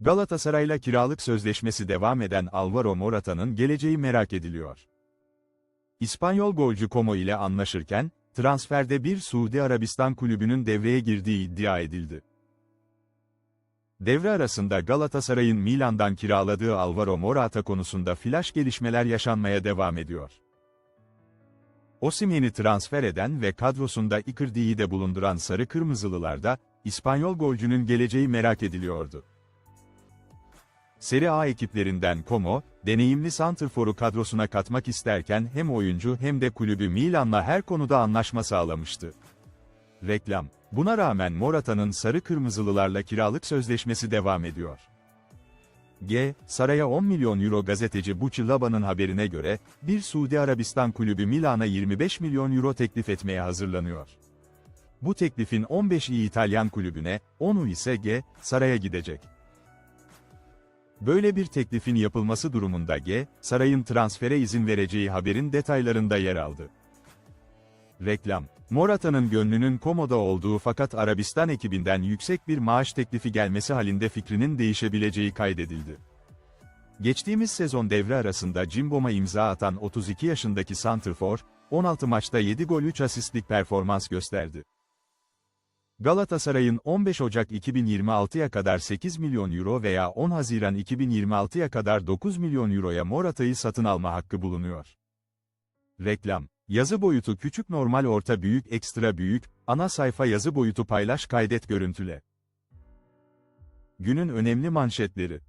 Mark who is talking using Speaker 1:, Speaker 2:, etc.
Speaker 1: Galatasaray'la kiralık sözleşmesi devam eden Alvaro Morata'nın geleceği merak ediliyor. İspanyol golcü Como ile anlaşırken, transferde bir Suudi Arabistan kulübünün devreye girdiği iddia edildi. Devre arasında Galatasaray'ın Milan'dan kiraladığı Alvaro Morata konusunda flash gelişmeler yaşanmaya devam ediyor. Osimhen'i transfer eden ve kadrosunda Icardi'yi de bulunduran Sarı Kırmızılılarda, İspanyol golcünün geleceği merak ediliyordu. Serie A ekiplerinden Como, deneyimli santrforu kadrosuna katmak isterken hem oyuncu hem de kulübü Milan'la her konuda anlaşma sağlamıştı. Reklam. Buna rağmen Morata'nın sarı kırmızılılarla kiralık sözleşmesi devam ediyor. G. Saray'a 10 milyon euro gazeteci Bucci Laba'nın haberine göre, bir Suudi Arabistan kulübü Milan'a 25 milyon euro teklif etmeye hazırlanıyor. Bu teklifin 15'i İtalyan kulübüne, 10'u ise G. Saray'a gidecek. Böyle bir teklifin yapılması durumunda G. Saray'ın transfere izin vereceği haberin detaylarında yer aldı. Reklam. Morata'nın gönlünün Komo'da olduğu fakat Arabistan ekibinden yüksek bir maaş teklifi gelmesi halinde fikrinin değişebileceği kaydedildi. Geçtiğimiz sezon devre arasında Cimbom'a imza atan 32 yaşındaki Santrfor, 16 maçta 7 gol 3 asistlik performans gösterdi. Galatasaray'ın 15 Ocak 2026'ya kadar 8 milyon euro veya 10 Haziran 2026'ya kadar 9 milyon euroya Morata'yı satın alma hakkı bulunuyor. Reklam. Yazı boyutu küçük normal orta büyük ekstra büyük, ana sayfa yazı boyutu paylaş kaydet görüntüle. Günün önemli manşetleri.